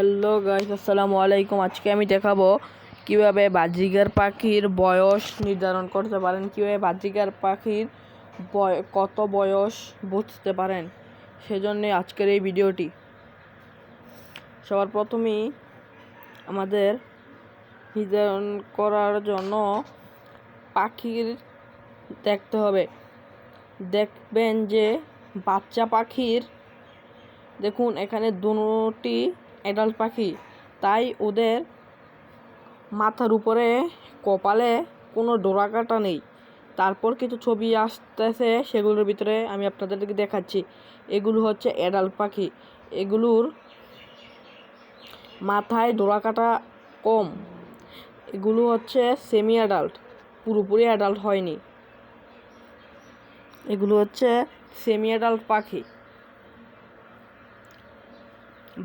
Hello guys আসসালামু আলাইকুম। আজকে আমি দেখাবো কীভাবে বাজিগার পাখির বয়স নির্ধারণ করতে পারেন, কীভাবে বাজিগার পাখির কত বয়স বুঝতে পারেন। সেজন্য আজকের এই ভিডিওটি। সবার প্রথমেই আমাদের নির্ধারণ করার জন্য পাখির দেখতে হবে। দেখবেন যে বাচ্চা পাখির, দেখুন, এখানে দুটি অ্যাডাল্ট পাখি। তাই ওদের মাথার উপরে, কপালে কোনো ডোরা কাটা নেই। তারপর কিছু ছবি আসতেছে, সেগুলোর ভিতরে আমি আপনাদেরকে দেখাচ্ছি। এগুলো হচ্ছে অ্যাডাল্ট পাখি। এগুলোর মাথায় ডোরা কাটা কম। এগুলো হচ্ছে সেমি অ্যাডাল্ট পুরোপুরি অ্যাডাল্ট হয়নি। এগুলো হচ্ছে সেমি অ্যাডাল্ট পাখি।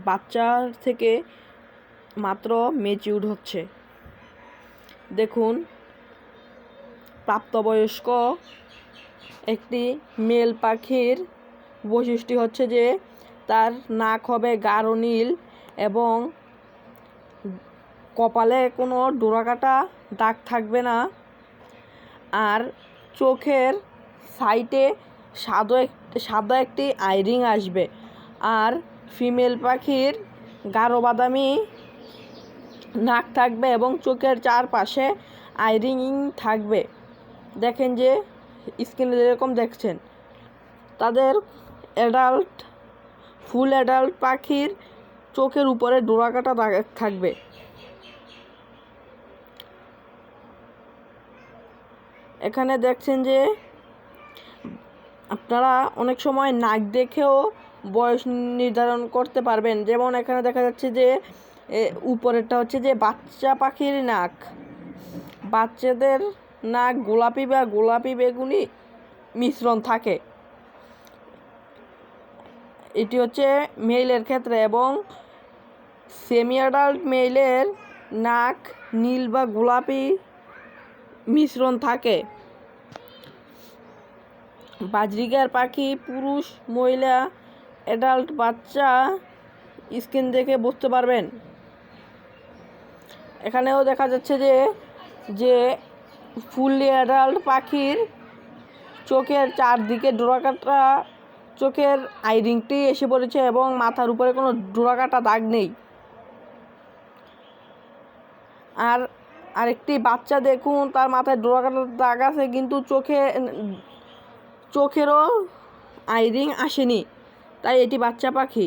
বাচ্চা থেকে মাত্র মেচিউড হচ্ছে। দেখুন, প্রাপ্তবয়স্ক একটি মেল পাখির বৈশিষ্ট্য হচ্ছে যে তার নাক হবে গাঢ় নীল এবং কপালে কোনো ডোরাকাটা দাগ থাকবে না। আর চোখের সাইডে সাদা সাদা একটি আইরিং আসবে। আর ফিমেল পাখির গাঢ় বাদামি নাক থাকবে এবং চোখের চারপাশে আইরিং থাকবে। দেখেন যে স্ক্রিনে যেরকম দেখছেন, তাদের অ্যাডাল্ট ফুল অ্যাডাল্ট পাখির চোখের উপরে ডোরাকাটা থাকবে। এখানে দেখছেন যে আপনারা অনেক সময় নাক দেখেও বয়স নির্ধারণ করতে পারবেন। যেমন এখানে দেখা যাচ্ছে যে উপরেরটা হচ্ছে যে বাচ্চা পাখির নাক। বাচ্চাদের নাক গোলাপি বা গোলাপি বেগুনি মিশ্রণ থাকে। এটি হচ্ছে মেইলের ক্ষেত্রে এবং সেমি অ্যাডাল্ট মেইলের নাক নীল বা গোলাপি মিশ্রণ থাকে। বাজরিকার পাখি, পুরুষ, মহিলা অ্যাডাল্ট বাচ্চা স্কিন দেখে বুঝতে পারবেন। এখানেও দেখা যাচ্ছে যে যে ফুললি অ্যাডাল্ট পাখির চোখের চারদিকে ডোরাকাটা, চোখের আইরিংটি এসে পড়েছে এবং মাথার উপরে কোনো ডোরাকাটা দাগ নেই। আর আরেকটি বাচ্চা দেখুন, তার মাথায় ডোরাকাটা দাগ আছে, কিন্তু চোখে, চোখেরও আইরিং আসেনি। তাই এটি বাচ্চা পাখি।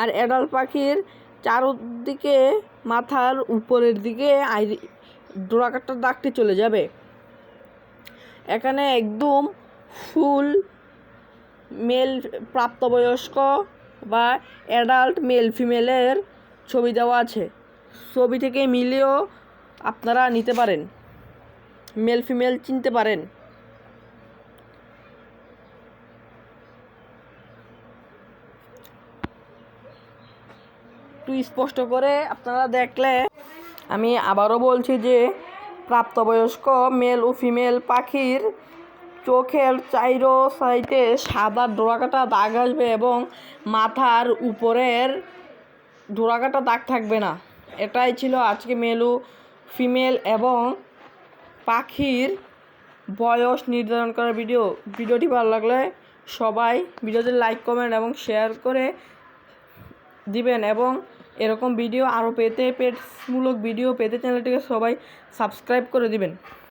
আর অ্যাডাল্ট পাখির চারদিকে মাথার উপরের দিকে আইরি ডোরাকাটার দাগটি চলে যাবে। এখানে একদম ফুল মেল প্রাপ্তবয়স্ক বা অ্যাডাল্ট মেল ফিমেলের ছবি দেওয়া আছে। ছবি থেকে মিলেও আপনারা নিতে পারেন। মেল ফিমেল চিনতে পারেন। একটু স্পষ্ট করে আপনারা দেখলে। আমি আবারও বলছি যে, প্রাপ্তবয়স্ক মেল ও ফিমেল পাখির চোখের চাইরো সাইডে সাদা ডোরাকাটা দাগ আসবে এবং মাথার উপরের ডোরাকাটা দাগ থাকবে না। এটাই ছিল আজকে মেলু ফিমেল এবং পাখির বয়স নির্ধারণ করার ভিডিও ভিডিওটি ভালো লাগলে সবাই ভিডিওতে লাইক কমেন্ট এবং শেয়ার করে দিবেন এবং এরকম ভিডিও আরও পেতে পেটসমূলক ভিডিও পেতে চ্যানেলটিকে সবাই সাবস্ক্রাইব করে দিবেন।